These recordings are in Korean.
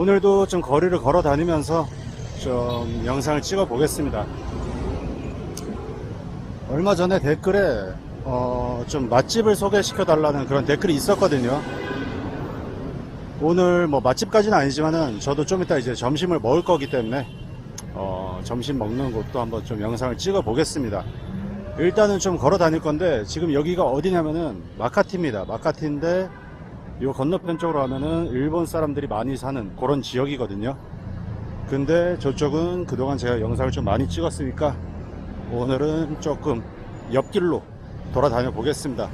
오늘도 좀 거리를 걸어 다니면서 좀 영상을 찍어 보겠습니다. 얼마 전에 댓글에 어, 좀 맛집을 소개시켜 달라는 그런 댓글이 있었거든요. 오늘 뭐 맛집까지는 아니지만은 저도 좀 이따 이제 점심을 먹을 거기 때문에 어, 점심 먹는 곳도 한번 좀 영상을 찍어 보겠습니다. 일단은 좀 걸어 다닐 건데 지금 여기가 어디냐면은 마카티입니다. 마카티인데 요 건너편 쪽으로 가면은 일본 사람들이 많이 사는 그런 지역이거든요. 근데 저쪽은 그동안 제가 영상을 좀 많이 찍었으니까 오늘은 조금 옆길로 돌아다녀 보겠습니다.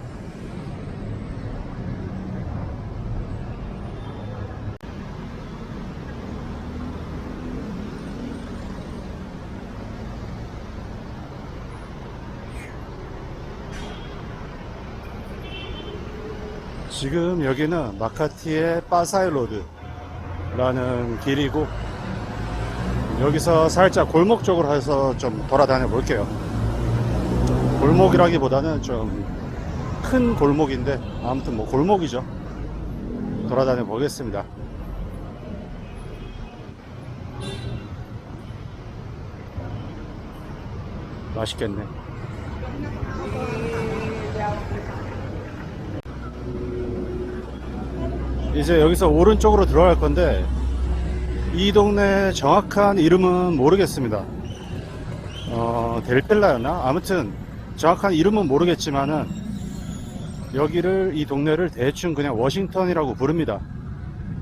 지금 여기는 마카티의 빠사이 로드라는 길이고 여기서 살짝 골목 쪽으로 해서 좀 돌아다녀 볼게요. 골목이라기보다는 좀 큰 골목인데 아무튼 뭐 골목이죠. 돌아다녀 보겠습니다. 맛있겠네. 이제 여기서 오른쪽으로 들어갈 건데 이 동네 정확한 이름은 모르겠습니다. 어, 델펠라였나? 아무튼 정확한 이름은 모르겠지만은 여기를 이 동네를 대충 그냥 워싱턴이라고 부릅니다.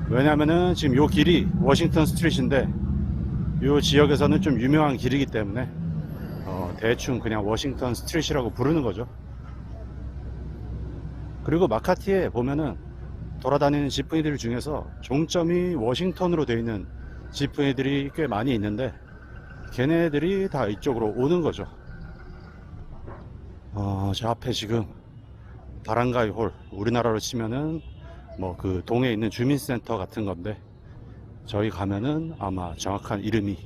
왜냐면은 지금 요 길이 워싱턴 스트리트인데 요 지역에서는 좀 유명한 길이기 때문에 어, 대충 그냥 워싱턴 스트리트라고 부르는 거죠. 그리고 마카티에 보면은 돌아다니는 지프니들 중에서 종점이 워싱턴으로 되어 있는 지프니들이 꽤 많이 있는데 걔네들이 다 이쪽으로 오는 거죠. 어, 저 앞에 지금 바란가이 홀 우리나라로 치면은 뭐 그 동에 있는 주민센터 같은 건데 저희 가면은 아마 정확한 이름이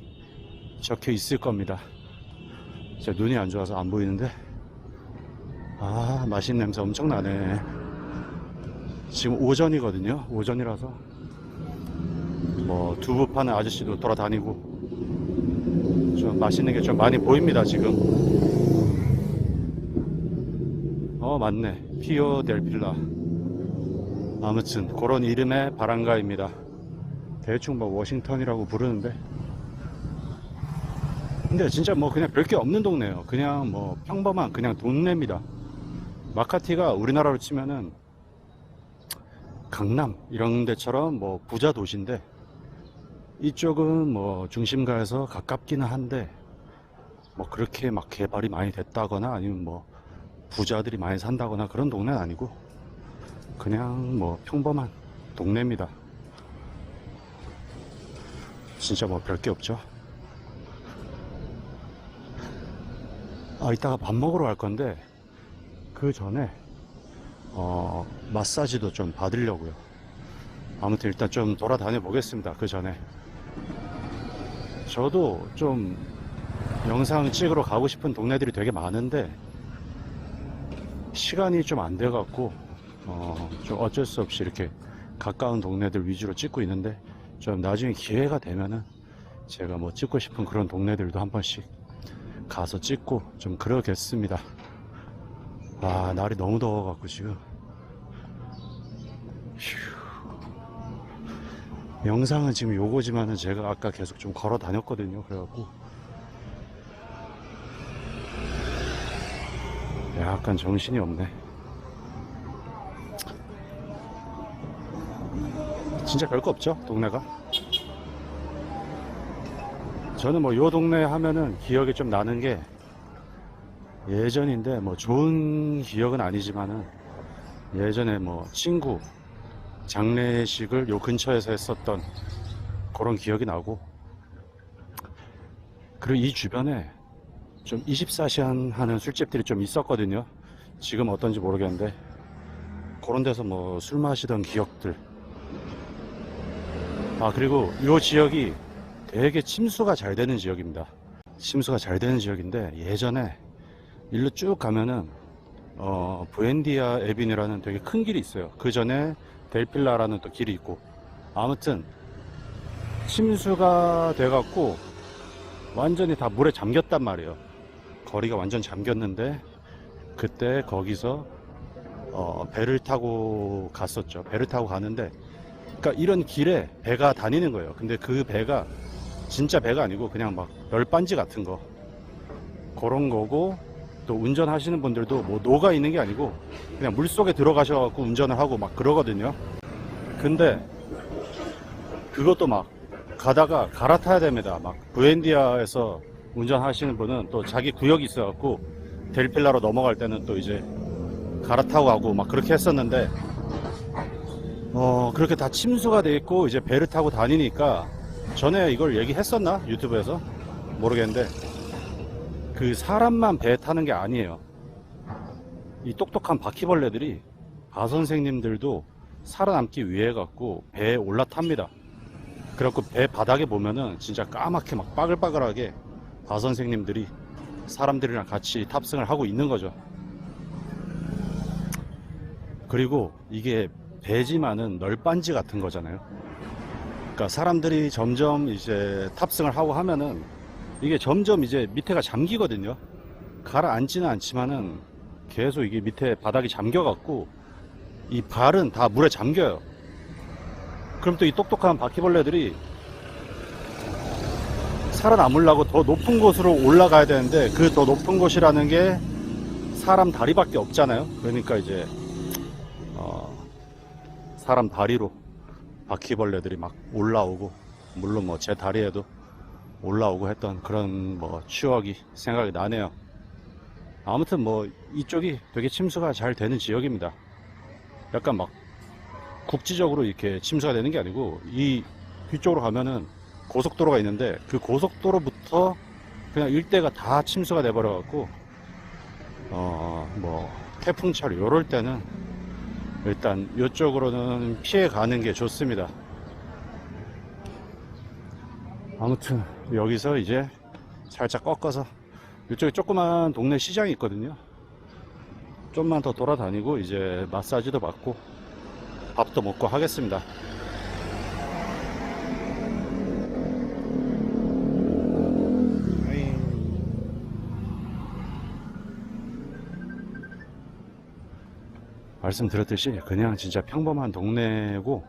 적혀 있을 겁니다. 제 눈이 안 좋아서 안 보이는데 아 맛있는 냄새 엄청 나네. 지금 오전이거든요. 오전이라서 뭐 두부 파는 아저씨도 돌아다니고 좀 맛있는 게 좀 많이 보입니다. 지금. 어 맞네. 피오 델 필라. 아무튼 그런 이름의 바란가입니다. 대충 뭐 워싱턴이라고 부르는데 근데 진짜 뭐 그냥 별게 없는 동네예요. 그냥 뭐 평범한 그냥 동네입니다. 마카티가 우리나라로 치면은 강남 이런 데처럼 뭐 부자 도시인데 이쪽은 뭐 중심가에서 가깝기는 한데 뭐 그렇게 막 개발이 많이 됐다거나 아니면 뭐 부자들이 많이 산다거나 그런 동네는 아니고 그냥 뭐 평범한 동네입니다. 진짜 뭐 별게 없죠. 아 이따가 밥 먹으러 갈 건데 그 전에 어, 마사지도 좀 받으려고요. 아무튼 일단 좀 돌아다녀 보겠습니다. 그 전에. 저도 좀 영상 찍으러 가고 싶은 동네들이 되게 많은데, 시간이 좀 안 돼갖고, 어, 좀 어쩔 수 없이 이렇게 가까운 동네들 위주로 찍고 있는데, 좀 나중에 기회가 되면은 제가 뭐 찍고 싶은 그런 동네들도 한 번씩 가서 찍고 좀 그러겠습니다. 아, 날이 너무 더워갖고 지금. 영상은 지금 요거지만은 제가 아까 계속 좀 걸어 다녔거든요. 그래갖고. 약간 정신이 없네. 진짜 별거 없죠, 동네가. 저는 뭐 요 동네 하면은 기억이 좀 나는 게 예전인데 뭐 좋은 기억은 아니지만은 예전에 뭐 친구 장례식을 요 근처에서 했었던 그런 기억이 나고. 그리고 이 주변에 좀 24시간 하는 술집들이 좀 있었거든요. 지금 어떤지 모르겠는데. 그런 데서 뭐 술 마시던 기억들. 아 그리고 요 지역이 되게 침수가 잘 되는 지역입니다. 침수가 잘 되는 지역인데 예전에 일로 쭉 가면은 어, 부엔디아 에비뉴라는 되게 큰 길이 있어요. 그 전에 델필라라는 또 길이 있고 아무튼 침수가 돼갖고 완전히 다 물에 잠겼단 말이에요. 거리가 완전 잠겼는데 그때 거기서 어, 배를 타고 갔었죠. 배를 타고 가는데 그러니까 이런 길에 배가 다니는 거예요. 근데 그 배가 진짜 배가 아니고 그냥 막 열반지 같은 거 그런 거고 또 운전하시는 분들도 뭐 녹아 있는 게 아니고 그냥 물 속에 들어가셔갖고 운전을 하고 막 그러거든요. 근데 그것도 막 가다가 갈아타야 됩니다. 막 부엔디아에서 운전하시는 분은 또 자기 구역이 있어갖고 델필라로 넘어갈 때는 또 이제 갈아타고 가고 막 그렇게 했었는데 어 그렇게 다 침수가 돼 있고 이제 배를 타고 다니니까 전에 이걸 얘기했었나 유튜브에서 모르겠는데 그 사람만 배 타는 게 아니에요. 이 똑똑한 바퀴벌레들이 바 선생님들도 살아남기 위해 갖고 배에 올라탑니다. 그래갖고 배 바닥에 보면은 진짜 까맣게 막 빠글빠글하게 바 선생님들이 사람들이랑 같이 탑승을 하고 있는 거죠. 그리고 이게 배지만은 널빤지 같은 거잖아요. 그러니까 사람들이 점점 이제 탑승을 하고 하면은 이게 점점 이제 밑에가 잠기거든요. 가라앉지는 않지만은 계속 이게 밑에 바닥이 잠겨갖고 이 발은 다 물에 잠겨요. 그럼 또 이 똑똑한 바퀴벌레들이 살아남으려고 더 높은 곳으로 올라가야 되는데 그 더 높은 곳이라는 게 사람 다리밖에 없잖아요. 그러니까 이제 어, 사람 다리로 바퀴벌레들이 막 올라오고 물론 뭐 제 다리에도 올라오고 했던 그런 뭐 추억이 생각이 나네요. 아무튼 뭐 이쪽이 되게 침수가 잘 되는 지역입니다. 약간 막 국지적으로 이렇게 침수가 되는 게 아니고 이 뒤쪽으로 가면은 고속도로가 있는데 그 고속도로부터 그냥 일대가 다 침수가 돼버려 갖고 어 뭐 태풍철 요럴 때는 일단 이쪽으로는 피해 가는 게 좋습니다. 아무튼 여기서 이제 살짝 꺾어서 이쪽에 조그만 동네 시장이 있거든요. 좀만 더 돌아다니고 이제 마사지도 받고 밥도 먹고 하겠습니다. 말씀드렸듯이 그냥 진짜 평범한 동네고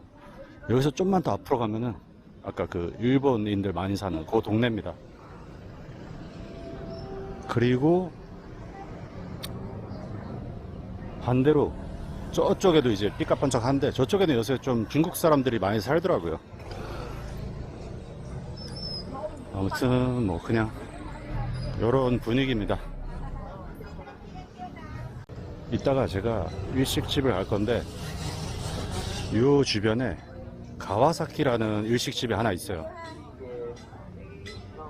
여기서 좀만 더 앞으로 가면은 아까 그 일본인들 많이 사는 그 동네입니다. 그리고 반대로 저쪽에도 이제 삐까뻔쩍한데 저쪽에는 요새 좀 중국 사람들이 많이 살더라고요. 아무튼 뭐 그냥 요런 분위기입니다. 이따가 제가 일식집을 갈 건데 요 주변에 가와사키라는 일식집이 하나 있어요.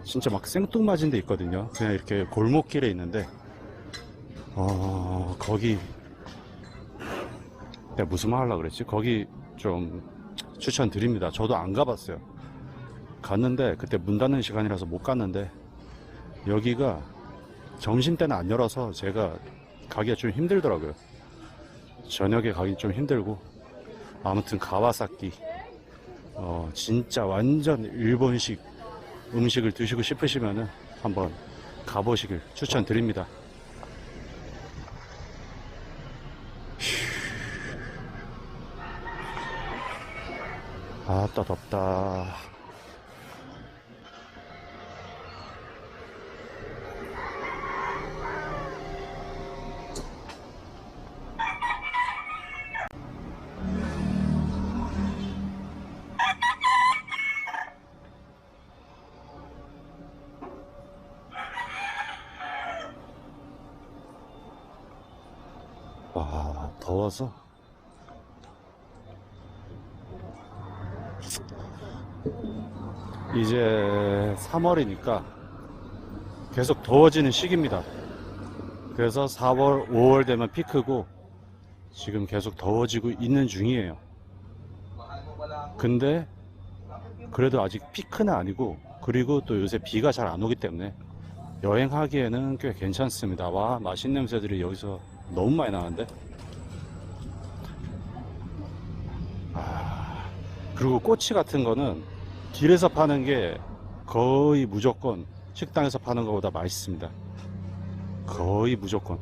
진짜 막 생뚱맞은 데 있거든요. 그냥 이렇게 골목길에 있는데 어 거기 내가 무슨 말 하려고 그랬지? 거기 좀 추천드립니다. 저도 안 가봤어요. 갔는데 그때 문 닫는 시간이라서 못 갔는데 여기가 점심 때는 안 열어서 제가 가기가 좀 힘들더라고요. 저녁에 가기 좀 힘들고 아무튼 가와사키 어 진짜 완전 일본식 음식을 드시고 싶으시면은 한번 가보시길 추천드립니다. 아따 덥다. 와, 더워서. 이제 3월이니까 계속 더워지는 시기입니다. 그래서 4월, 5월 되면 피크고 지금 계속 더워지고 있는 중이에요. 근데 그래도 아직 피크는 아니고 그리고 또 요새 비가 잘 안 오기 때문에 여행하기에는 꽤 괜찮습니다. 와, 맛있는 냄새들이 여기서 너무 많이 나는데. 아, 그리고 꼬치 같은 거는 길에서 파는 게 거의 무조건 식당에서 파는 것보다 맛있습니다. 거의 무조건.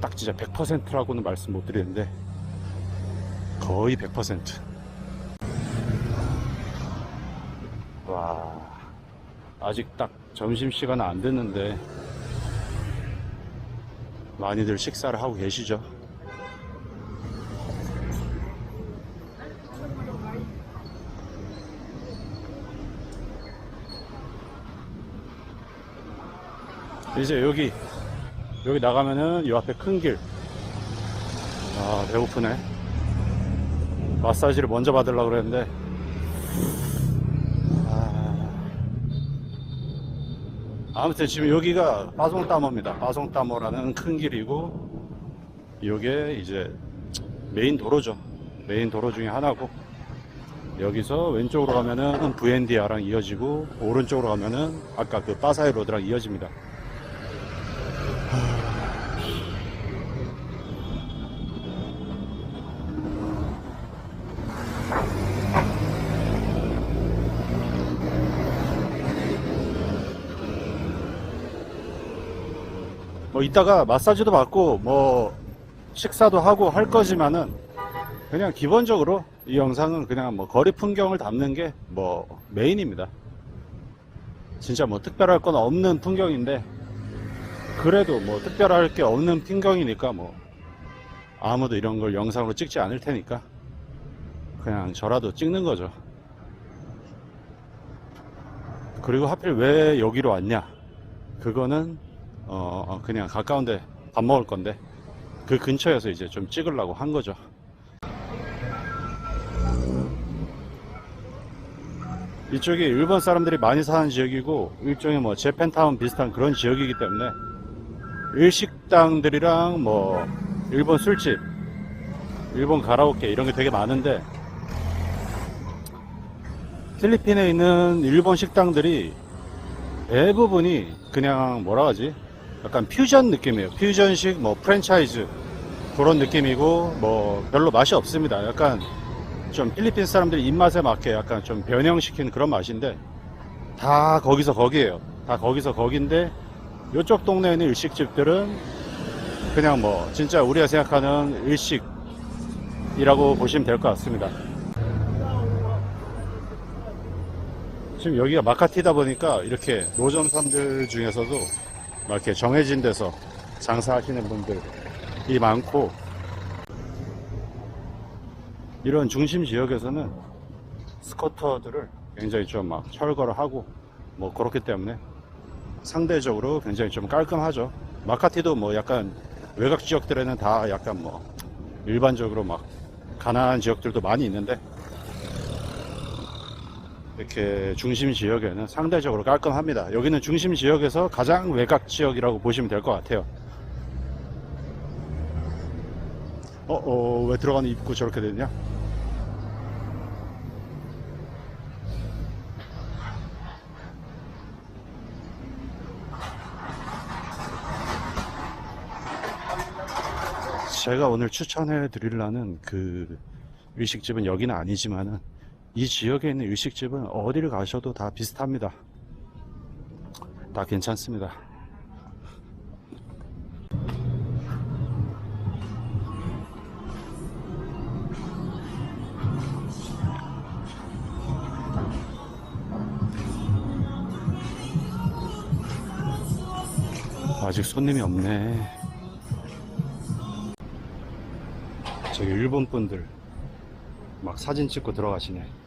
딱 진짜 100%라고는 말씀 못 드리는데 거의 100%. 와, 아직 딱 점심시간 안 됐는데 많이들 식사를 하고 계시죠? 이제 여기 여기 나가면은 요 앞에 큰 길. 아 배고프네. 마사지를 먼저 받으려고 그랬는데. 아무튼 지금 여기가 빠송따모입니다. 빠송따모라는 큰 길이고, 요게 이제 메인 도로죠. 메인 도로 중에 하나고, 여기서 왼쪽으로 가면은 부엔디아랑 이어지고, 오른쪽으로 가면은 아까 그 빠사이 로드랑 이어집니다. 뭐 이따가 마사지도 받고 뭐 식사도 하고 할 거지만은 그냥 기본적으로 이 영상은 그냥 뭐 거리 풍경을 담는 게 뭐 메인입니다. 진짜 뭐 특별할 건 없는 풍경인데 그래도 뭐 특별할 게 없는 풍경이니까 뭐 아무도 이런 걸 영상으로 찍지 않을 테니까 그냥 저라도 찍는 거죠. 그리고 하필 왜 여기로 왔냐? 그거는 어, 어, 그냥 가까운데 밥 먹을 건데 그 근처에서 이제 좀 찍으려고 한 거죠. 이쪽이 일본 사람들이 많이 사는 지역이고 일종의 뭐 재팬타운 비슷한 그런 지역이기 때문에 일식당들이랑 뭐 일본 술집, 일본 가라오케 이런 게 되게 많은데 필리핀에 있는 일본 식당들이 대부분이 그냥 뭐라 하지? 약간 퓨전 느낌이에요. 퓨전식 뭐 프랜차이즈 그런 느낌이고 뭐 별로 맛이 없습니다. 약간 좀 필리핀 사람들 입맛에 맞게 약간 좀 변형시킨 그런 맛인데 다 거기서 거기에요. 다 거기서 거긴데 이쪽 동네에 있는 일식집들은 그냥 뭐 진짜 우리가 생각하는 일식이라고 보시면 될 것 같습니다. 지금 여기가 마카티다 보니까 이렇게 노점상들 중에서도 막 이렇게 정해진 데서 장사하시는 분들이 많고 이런 중심 지역에서는 스쿼터들을 굉장히 좀 막 철거를 하고 뭐 그렇기 때문에 상대적으로 굉장히 좀 깔끔하죠. 마카티도 뭐 약간 외곽 지역들에는 다 약간 뭐 일반적으로 막 가난한 지역들도 많이 있는데 이렇게 중심 지역에는 상대적으로 깔끔합니다. 여기는 중심 지역에서 가장 외곽 지역이라고 보시면 될 것 같아요. 어, 어, 왜 들어가는 입구 저렇게 됐냐? 제가 오늘 추천해 드리려는 그 일식집은 여기는 아니지만은 이 지역에 있는 일식집은 어디를 가셔도 다 비슷합니다. 다 괜찮습니다. 아직 손님이 없네. 저기 일본 분들 막 사진 찍고 들어가시네.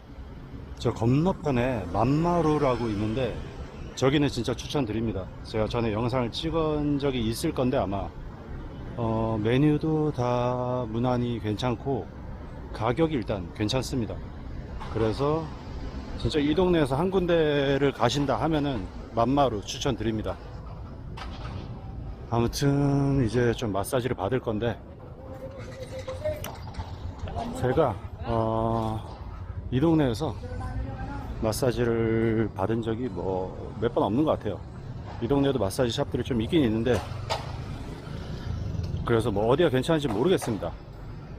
저 건너편에 만마루라고 있는데 저기는 진짜 추천드립니다. 제가 전에 영상을 찍은 적이 있을 건데 아마 어, 메뉴도 다 무난히 괜찮고 가격이 일단 괜찮습니다. 그래서 진짜 이 동네에서 한 군데를 가신다 하면은 만마루 추천드립니다. 아무튼 이제 좀 마사지를 받을 건데 제가 어, 이 동네에서 마사지를 받은 적이 뭐 몇 번 없는 것 같아요. 이 동네에도 마사지 샵들이 좀 있긴 있는데 그래서 뭐 어디가 괜찮은지 모르겠습니다.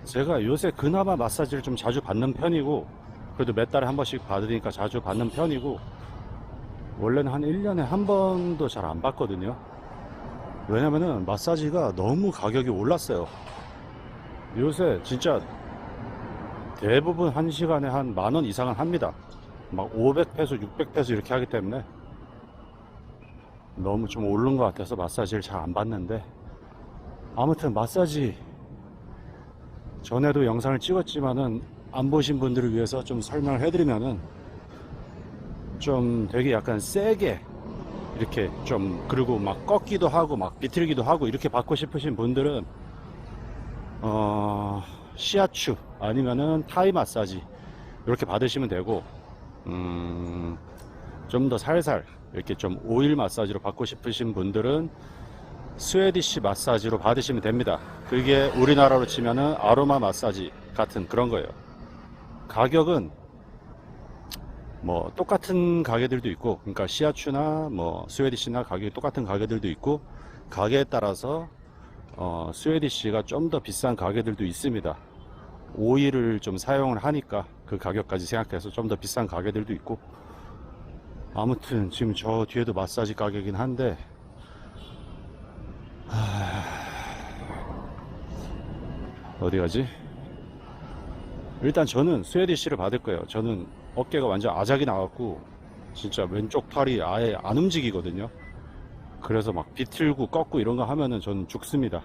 제가 요새 그나마 마사지를 좀 자주 받는 편이고 그래도 몇 달에 한 번씩 받으니까 자주 받는 편이고 원래는 한 1년에 한 번도 잘 안 받거든요 왜냐면은 마사지가 너무 가격이 올랐어요 요새 진짜 대부분 한 시간에 한 만 원 이상은 합니다 막 500페소 600페소 이렇게 하기 때문에 너무 좀 오른 것 같아서 마사지를 잘 안 받는데 아무튼 마사지 전에도 영상을 찍었지만은 안 보신 분들을 위해서 좀 설명을 해드리면은 좀 되게 약간 세게 이렇게 좀 그리고 막 꺾기도 하고 막 비틀기도 하고 이렇게 받고 싶으신 분들은 어 시아추 아니면은 타이 마사지 이렇게 받으시면 되고 음 좀 더 살살 이렇게 좀 오일 마사지로 받고 싶으신 분들은 스웨디시 마사지로 받으시면 됩니다. 그게 우리나라로 치면은 아로마 마사지 같은 그런 거예요. 가격은 뭐 똑같은 가게들도 있고, 그러니까 시아추나 뭐 스웨디시나 가격이 똑같은 가게들도 있고, 가게에 따라서 어, 스웨디시가 좀 더 비싼 가게들도 있습니다. 오일을 좀 사용을 하니까 그 가격까지 생각해서 좀 더 비싼 가게들도 있고, 아무튼 지금 저 뒤에도 마사지 가게긴 한데 어디 가지? 일단 저는 스웨디시를 받을 거예요. 저는 어깨가 완전 아작이 나갖고 진짜 왼쪽 팔이 아예 안 움직이거든요. 그래서 막 비틀고 꺾고 이런 거 하면은 저는 죽습니다.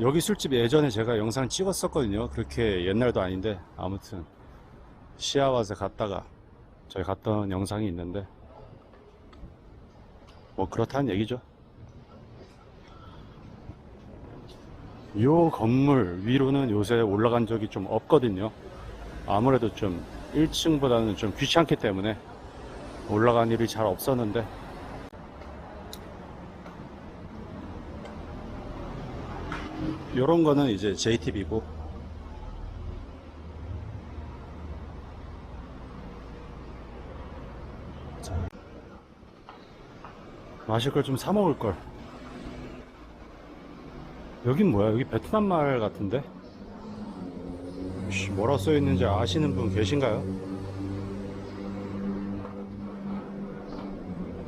여기 술집 예전에 제가 영상 찍었었거든요. 그렇게 옛날도 아닌데 아무튼 시아와서 갔다가 저희 갔던 영상이 있는데 뭐 그렇다는 얘기죠. 요 건물 위로는 요새 올라간 적이 좀 없거든요. 아무래도 좀 1층보다는 좀 귀찮기 때문에 올라간 일이 잘 없었는데 요런 거는 이제 JTB고 마실 걸 좀 사 먹을 걸. 여긴 뭐야? 여기 베트남 말 같은데? 씨, 뭐라 써 있는지 아시는 분 계신가요?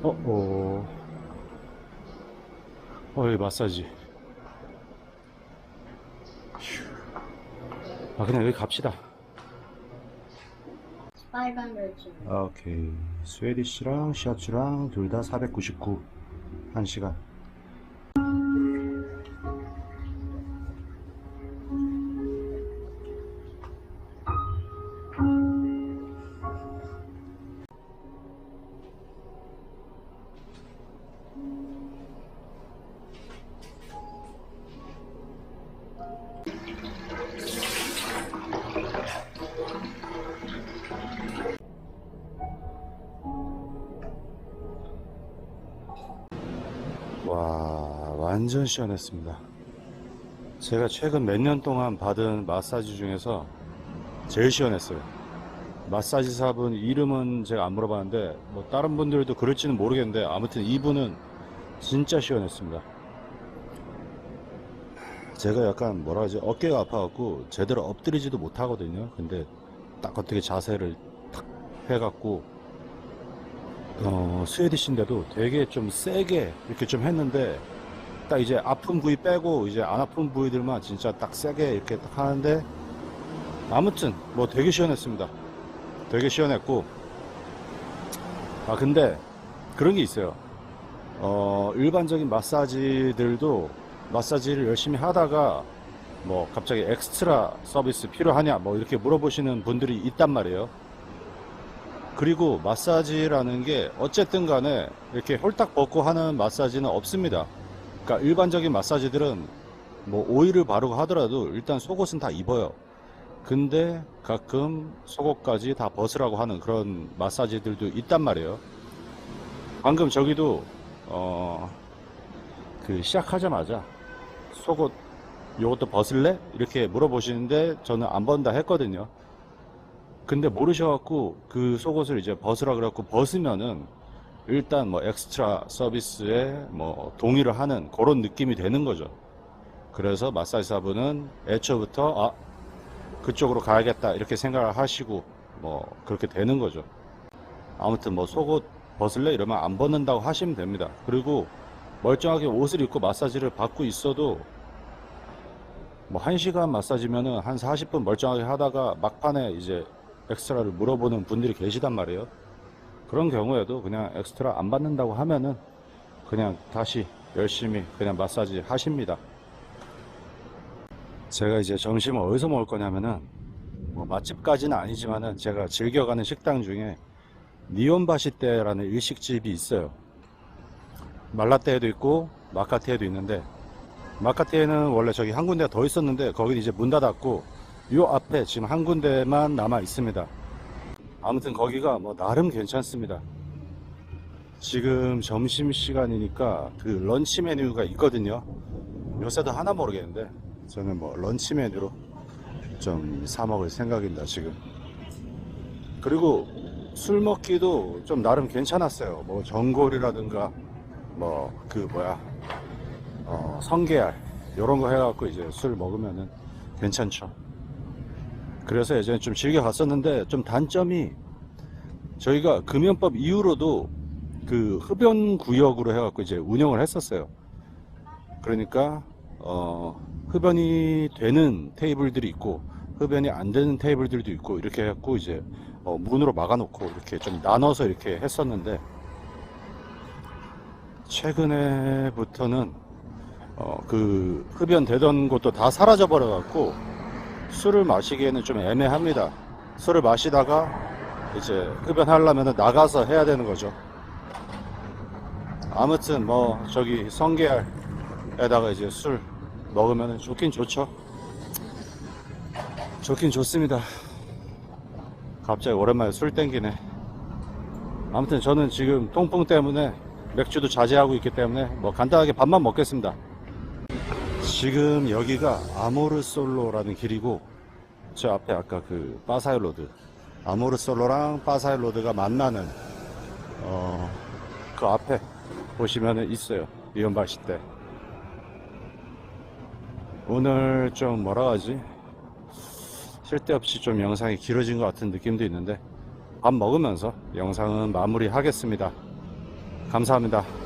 어, 어. 어, 마사지. 아, 그냥 여기 갑시다. 500 아, 오케이. 스웨디시랑 시아츠랑 둘 다 499. 한 시간. 와, 완전 시원했습니다. 제가 최근 몇 년 동안 받은 마사지 중에서 제일 시원했어요. 마사지사분 이름은 제가 안 물어봤는데, 뭐, 다른 분들도 그럴지는 모르겠는데, 아무튼 이분은 진짜 시원했습니다. 제가 약간 뭐라 하지, 어깨가 아파갖고 제대로 엎드리지도 못하거든요. 근데 딱 어떻게 자세를 탁 해갖고, 어, 스웨디시인데도 되게 좀 세게 이렇게 좀 했는데 딱 이제 아픈 부위 빼고 이제 안 아픈 부위들만 진짜 딱 세게 이렇게 딱 하는데 아무튼 뭐 되게 시원했습니다. 되게 시원했고 아 근데 그런 게 있어요. 어, 일반적인 마사지들도 마사지를 열심히 하다가 뭐 갑자기 엑스트라 서비스 필요하냐 뭐 이렇게 물어보시는 분들이 있단 말이에요. 그리고 마사지라는 게 어쨌든 간에 이렇게 홀딱 벗고 하는 마사지는 없습니다. 그러니까 일반적인 마사지들은 뭐 오일을 바르고 하더라도 일단 속옷은 다 입어요. 근데 가끔 속옷까지 다 벗으라고 하는 그런 마사지들도 있단 말이에요. 방금 저기도 어 그 시작하자마자 속옷 요것도 벗을래? 이렇게 물어보시는데 저는 안 벗는다 했거든요. 근데 모르셔갖고 그 속옷을 이제 벗으라 그래갖고 벗으면은 일단 뭐 엑스트라 서비스에 뭐 동의를 하는 그런 느낌이 되는 거죠. 그래서 마사지사분은 애초부터 아 그쪽으로 가야겠다 이렇게 생각을 하시고 뭐 그렇게 되는 거죠. 아무튼 뭐 속옷 벗을래 이러면 안 벗는다고 하시면 됩니다. 그리고 멀쩡하게 옷을 입고 마사지를 받고 있어도 뭐 1시간 마사지면은 한 40분 멀쩡하게 하다가 막판에 이제 엑스트라를 물어보는 분들이 계시단 말이에요. 그런 경우에도 그냥 엑스트라 안 받는다고 하면은 그냥 다시 열심히 그냥 마사지 하십니다. 제가 이제 점심을 어디서 먹을 거냐면은 뭐 맛집까지는 아니지만은 제가 즐겨가는 식당 중에 니온바시떼라는 일식집이 있어요. 말라떼에도 있고 마카테에도 있는데 마카테에는 원래 저기 한 군데가 더 있었는데 거기는 이제 문 닫았고 요 앞에 지금 한 군데만 남아 있습니다. 아무튼 거기가 뭐 나름 괜찮습니다. 지금 점심 시간이니까 그 런치 메뉴가 있거든요. 요새도 하나 모르겠는데 저는 뭐 런치 메뉴로 좀 사 먹을 생각입니다 지금. 그리고 술 먹기도 좀 나름 괜찮았어요. 뭐 전골이라든가 뭐 그 뭐야 어, 성게알 이런 거 해갖고 이제 술 먹으면은 괜찮죠. 그래서 예전에 좀 즐겨 갔었는데 좀 단점이 저희가 금연법 이후로도 그 흡연 구역으로 해갖고 이제 운영을 했었어요. 그러니까 어, 흡연이 되는 테이블들이 있고 흡연이 안 되는 테이블들도 있고 이렇게 해갖고 이제 어, 문으로 막아놓고 이렇게 좀 나눠서 이렇게 했었는데 최근에부터는 어, 그 흡연 되던 곳도 다 사라져 버려갖고 술을 마시기에는 좀 애매합니다. 술을 마시다가 이제 흡연하려면 나가서 해야 되는 거죠. 아무튼 뭐 저기 성게알에다가 이제 술 먹으면 좋긴 좋죠. 좋긴 좋습니다. 갑자기 오랜만에 술 땡기네. 아무튼 저는 지금 통풍 때문에 맥주도 자제하고 있기 때문에 뭐 간단하게 밥만 먹겠습니다. 지금 여기가 아모르 솔로라는 길이고 저 앞에 아까 그 파사일 로드 아모르 솔로랑 파사일 로드가 만나는 어, 그 앞에 보시면은 있어요. 이온바시 때. 오늘 좀 뭐라 하지? 쓸데없이 좀 영상이 길어진 것 같은 느낌도 있는데 밥 먹으면서 영상은 마무리 하겠습니다. 감사합니다